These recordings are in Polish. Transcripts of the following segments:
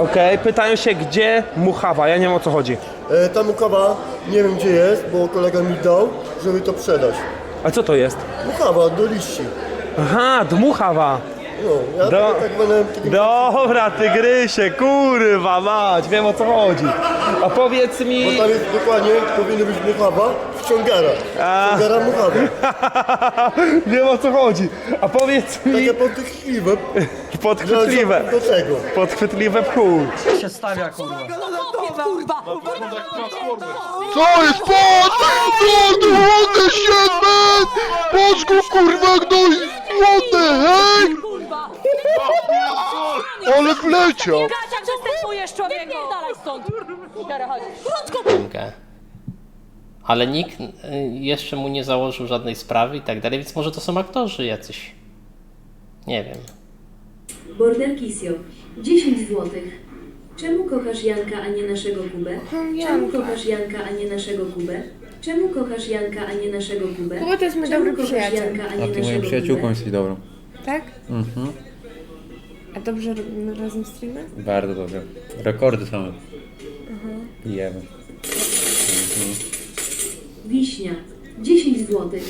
Okej, pytają się, gdzie Muchawa, ja nie wiem o co chodzi. E, ta mukawa nie wiem gdzie jest, bo kolega mi dał, żeby to sprzedać. A co to jest? Mukawa do liści. Aha, Dmuchawa. No, ja Do- tak będę takim... Dobra, tygrysie, kurwa mać, wiem o co chodzi. A powiedz mi... Bo tam jest dokładnie, powinno być mukawa wciągara. Wciągara mukawa. wiem o co chodzi. A powiedz mi... Takie podchwytliwe. Podchwytliwe. Do tego. Podchwytliwe w chuj. Co jest pod? No, młody siedem! Polsku kurwa gnoj! Młody, hej! Ale wleciał! Kasia, przestępujesz człowieku! Dalej stąd! Biorę, chodź. Krótko! Ale nikt y, jeszcze mu nie założył żadnej sprawy i tak dalej, więc może to są aktorzy jacyś. Nie wiem. Bordel Kisio, 10 złotych. Czemu kochasz Janka, a nie naszego Kubę? Czemu kochasz Janka, a nie naszego Kubę? Czemu kochasz Janka, a nie naszego Kubę? Kuba to jest mój Czemu dobry kochasz przyjaciel. Janka, a A nie ty moją naszego przyjaciółką Kubę? jesteś dobrą. Tak? A dobrze robimy razem streamy? Bardzo dobrze. Rekordy same. Jemy. Wiśnia, 10 złotych.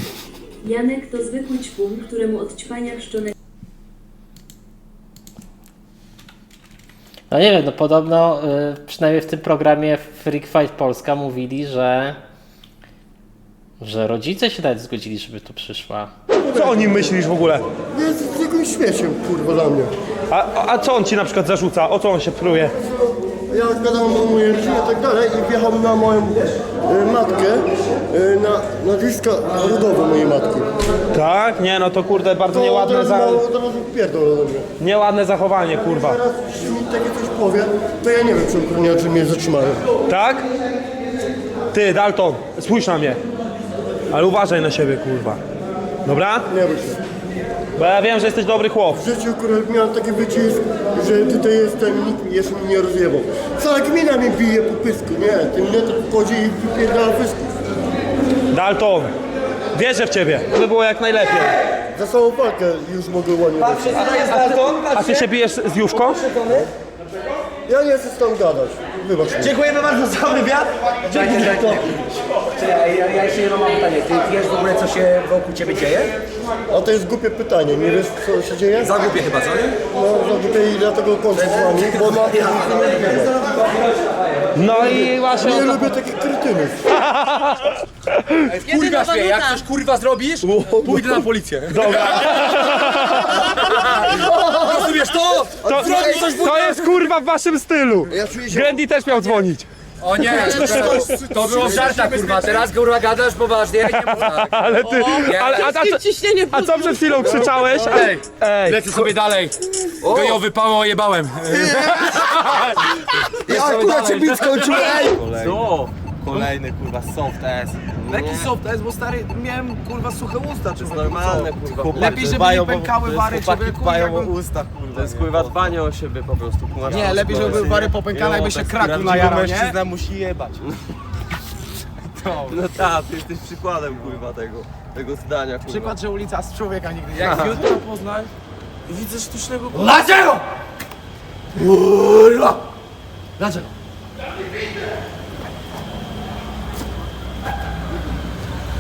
Janek to zwykły ćpun, któremu od ćpania chrzczonego No nie wiem, no podobno y, przynajmniej w tym programie Freak Fight Polska mówili, że że rodzice się nawet zgodzili, żeby tu przyszła. Co o nim myślisz w ogóle? Jest jakimś śmieciem, kurwa, dla mnie. A, a- a co on ci na przykład zarzuca? O co on się pruje? Ja gadałem o mojej rodzinie i tak dalej i wjechałem na moją e, matkę, e, na nazwisko rodowe mojej matki. Tak? Nie, no to kurde, bardzo nieładne, od za... razu ma- od razu pierdol do mnie. nieładne zachowanie, kurwa. Teraz jeśli mi takie coś powie, to ja nie wiem, czy ochroniarze mnie zatrzymają. Tak? Ty, Dalton, spójrz na mnie. Ale uważaj na siebie, kurwa. Dobra? Nie bój się. Bo ja wiem, że jesteś dobry chłop. W życiu akurat miałem taki wycisk, że tutaj jestem i nikt mi jeszcze mnie nie rozjebał. Cała gmina mnie bije po pysku, nie? Ten mnie to wchodzi i wypierdala pysku. Dalton, wierzę w ciebie. To by było jak najlepiej. Za samą walkę już mogę ładnie dać. A ty się bijesz z Juszką? Ja nie chcę z tą gadać. Wybacz mi. Dziękujemy bardzo za wywiad. Dzięki to. Ja, ja jeszcze jedno mam pytanie. Ty wiesz w ogóle co się wokół ciebie dzieje? A to jest głupie pytanie, nie wiesz co się dzieje? Za głupie chyba, co nie? No, za głupie i dlatego kończę z wami, bo ma... No i właśnie... Nie lubię takich kretynów. Kurwa śmieję, jak coś kurwa zrobisz, pójdę na policję. Dobra. Rozumiesz to? To, coś to jest kurwa w waszym stylu. Grandy też miał dzwonić. O nie, to, to było w żartach kurwa, teraz kurwa gadasz poważnie, nie mów tak. Ale ty... Ale, a, a, co- a co przed chwilą krzyczałeś? A, Ej, ej, lecę sobie dalej. Gejowy pało jebałem. Ja akurat cię bić skończyłem. Kolejny kurwa soft ass. Jaki soft jest, bo stary, miałem kurwa suche usta, czy Normalne kurwa. Lepiej, żeby Dbają nie o- pękały wary, chłopaki człowieku, dbają jakbym- o usta kurwa. To jest kurwa dbanie o siebie po prostu. kurwa. Nie, lepiej, żeby były wary popękane, jakby się kraku Prawdziwy najarał, nie? mężczyzna musi jebać. No tak, ty jesteś przykładem kurwa tego, tego zdania kurwa. Przykład, że ulica z człowieka nigdy nie Jak jutro poznać i widzę sztucznego... Dlaczego? Kurwa! Dlaczego?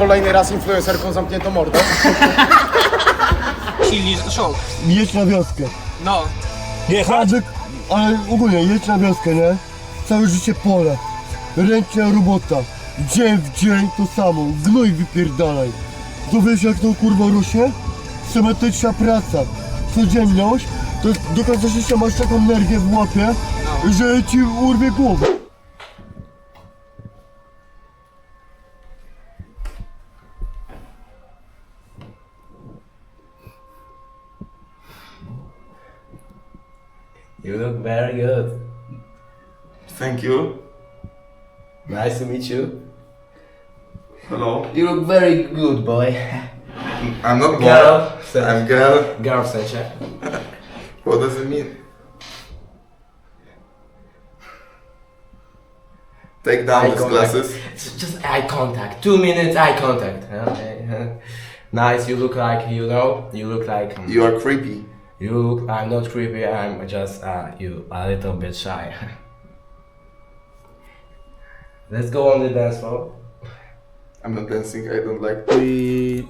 Kolejny raz influencerką zamknięto mordę. Silni show. Jedź na wioskę. No. Jechać? Ale ogólnie jedź na wioskę, nie? Całe życie pole. Ręczna robota. Dzień w dzień to samo. Gnój wypierdalaj. To wiesz jak to kurwa rośnie? Symetryczna praca. Codzienność. To do końca życia masz taką energię w łapie, że ci urwie głowę. You look very good. Thank you. Nice to meet you. Hello. You look very good, boy. I'm not Girl. I'm girl. Girl sensie. What does it mean? Take down Eye these contact. glasses. It's just eye contact. Two minutes eye contact. Okay. nice. You look like you know. You look like You are creepy. You. I'm not creepy. I'm just uh, you a little bit shy. Let's go on the dance floor. I'm not dancing, I don't like I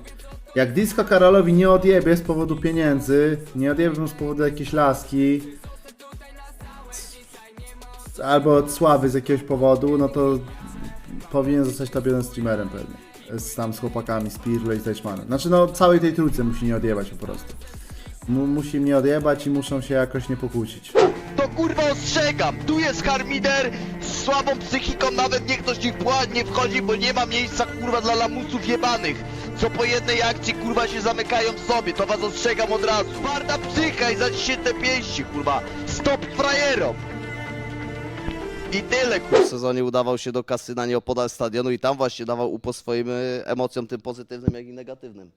jak Disco Karolowi nie odjebie z powodu pieniędzy, nie odjebie mu z powodu jakiejś laski, albo od sławy z jakiegoś powodu, no to powinien zostać top 1 streamerem pewnie. Z, tam z chłopakami, z Pirlo i z Deichmanem. Znaczy no całej tej trójce musi nie odjebać po prostu. Mu, musi mnie odjebać i muszą się jakoś nie pokłócić. To kurwa ostrzegam, tu jest harmider z słabą psychiką, nawet niech ktoś ich nie wchodzi, bo nie ma miejsca kurwa dla lamusów jebanych. Co po jednej akcji kurwa się zamykają w sobie, to was ostrzegam od razu. Twarda psycha i zaciśnięte pięści kurwa, stop frajerom. I tyle kurwa. W sezonie udawał się do kasyna nieopodal stadionu i tam właśnie dawał upo swoim y, emocjom, tym pozytywnym jak i negatywnym.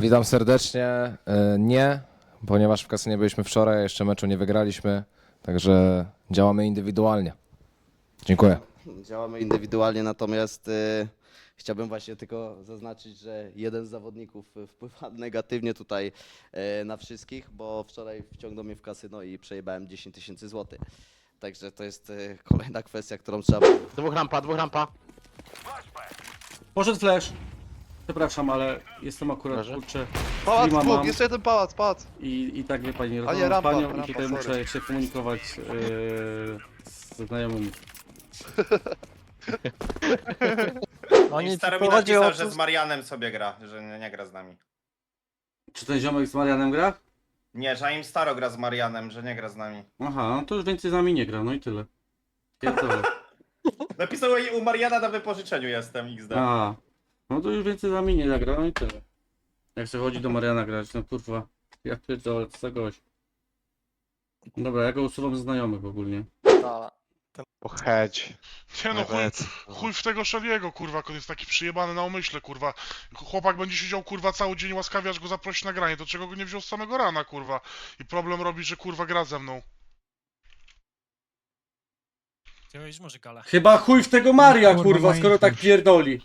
Witam serdecznie. E, Nie, ponieważ w kasynie byliśmy wczoraj, jeszcze meczu nie wygraliśmy, także działamy indywidualnie. Dziękuję. Działamy indywidualnie, natomiast y, chciałbym właśnie tylko zaznaczyć, że jeden z zawodników y, wpływa negatywnie tutaj y, na wszystkich, bo wczoraj wciągnął mnie w kasyno i przejebałem 10 tysięcy złotych. Także to jest y, kolejna kwestia, którą trzeba... Dwóch rampa, dwóch rampa. Poszedł flash. Przepraszam, ale jestem akurat, kurczę, Pałac, streama dwóch, mam jeszcze jeden pałac, pałac. i, i tak wie pani, rozmawiam z rampa, panią i rampa, tutaj sorry. muszę się komunikować yy, ze znajomymi. Oni stary mi napisał, że z Marianem sobie gra, że nie, nie gra z nami. Czy ten ziomek z Marianem gra? Nie, że im staro gra z Marianem, że nie gra z nami. Aha, no to już więcej z nami nie gra, no i tyle. Pierdolę. Napisał u Mariana na wypożyczeniu jestem XD. A, no to już więcej z nami nie zagra, no i tyle. Jak się chodzi do Mariana grać, no kurwa, ja pierdolę, co za gość. Dobra, ja go usuwam ze znajomych ogólnie. Pochedź. Nie no, chuj, chuj w tego Szewiego, kurwa, on jest taki przyjebany na umyśle, kurwa. Chłopak będzie siedział, kurwa, cały dzień łaskawie, aż go zaprosi na granie, to czego go nie wziął z samego rana, kurwa. I problem robi, że, kurwa, gra ze mną. Chyba chuj w tego Maria, kurwa, skoro tak pierdoli.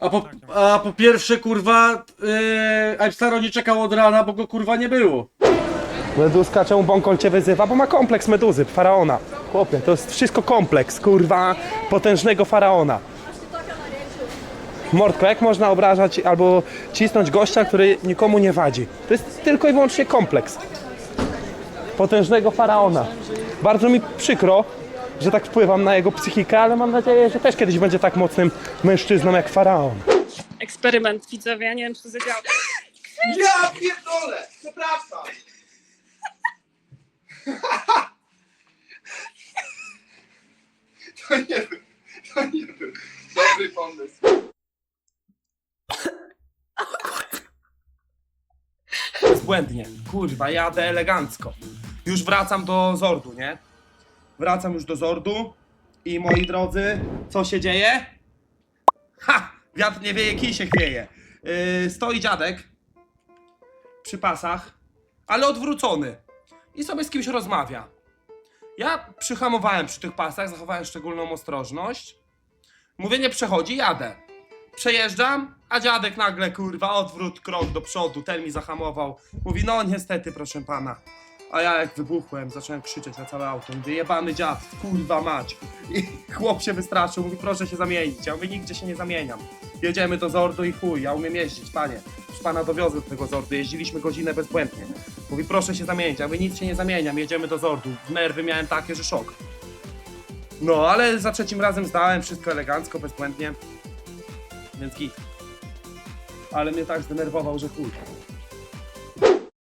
A po, a po pierwsze, kurwa, yy, Aipstaro nie czekał od rana, bo go kurwa nie było. Meduska, czemu Bąkol cię wyzywa? Bo ma kompleks meduzy, faraona. Chłopie, to jest wszystko kompleks, kurwa, potężnego faraona. Mordko, jak można obrażać albo cisnąć gościa, który nikomu nie wadzi? To jest tylko i wyłącznie kompleks potężnego faraona. Bardzo mi przykro, że tak wpływam na jego psychikę, ale mam nadzieję, że też kiedyś będzie tak mocnym mężczyzną jak faraon. Eksperyment widzowie, ja nie wiem czy to zadziała. Ja pierdolę! Przepraszam! To nie był, to nie był dobry pomysł. Bezbłędnie. Kurwa, jadę elegancko. Już wracam do Zordu, nie? Wracam już do Zordu i moi drodzy, co się dzieje? Ha! Wiatr nie wieje, kij się chwieje. Yy, stoi dziadek przy pasach, ale odwrócony i sobie z kimś rozmawia. Ja przyhamowałem przy tych pasach, zachowałem szczególną ostrożność. Mówię, nie przechodzi, jadę. Przejeżdżam, a dziadek nagle, kurwa, odwrót, krok do przodu, ten mi zahamował. Mówi, no niestety, proszę pana. A ja jak wybuchłem, zacząłem krzyczeć na całe auto. Mówię, jebany dziad, kurwa mać. I chłop się wystraszył, mówi, proszę się zamienić. Ja mówię, nigdzie się nie zamieniam. Jedziemy do Zordu i chuj, ja umiem jeździć, panie. Już pana dowiozę do tego Zordu, jeździliśmy godzinę bezbłędnie. Mówi, proszę się zamienić. Ja mówię, nic się nie zamieniam, jedziemy do Zordu. Nerwy miałem takie, że szok. No, ale za trzecim razem zdałem wszystko elegancko, bezbłędnie. Więc git. Ale mnie tak zdenerwował, że chuj.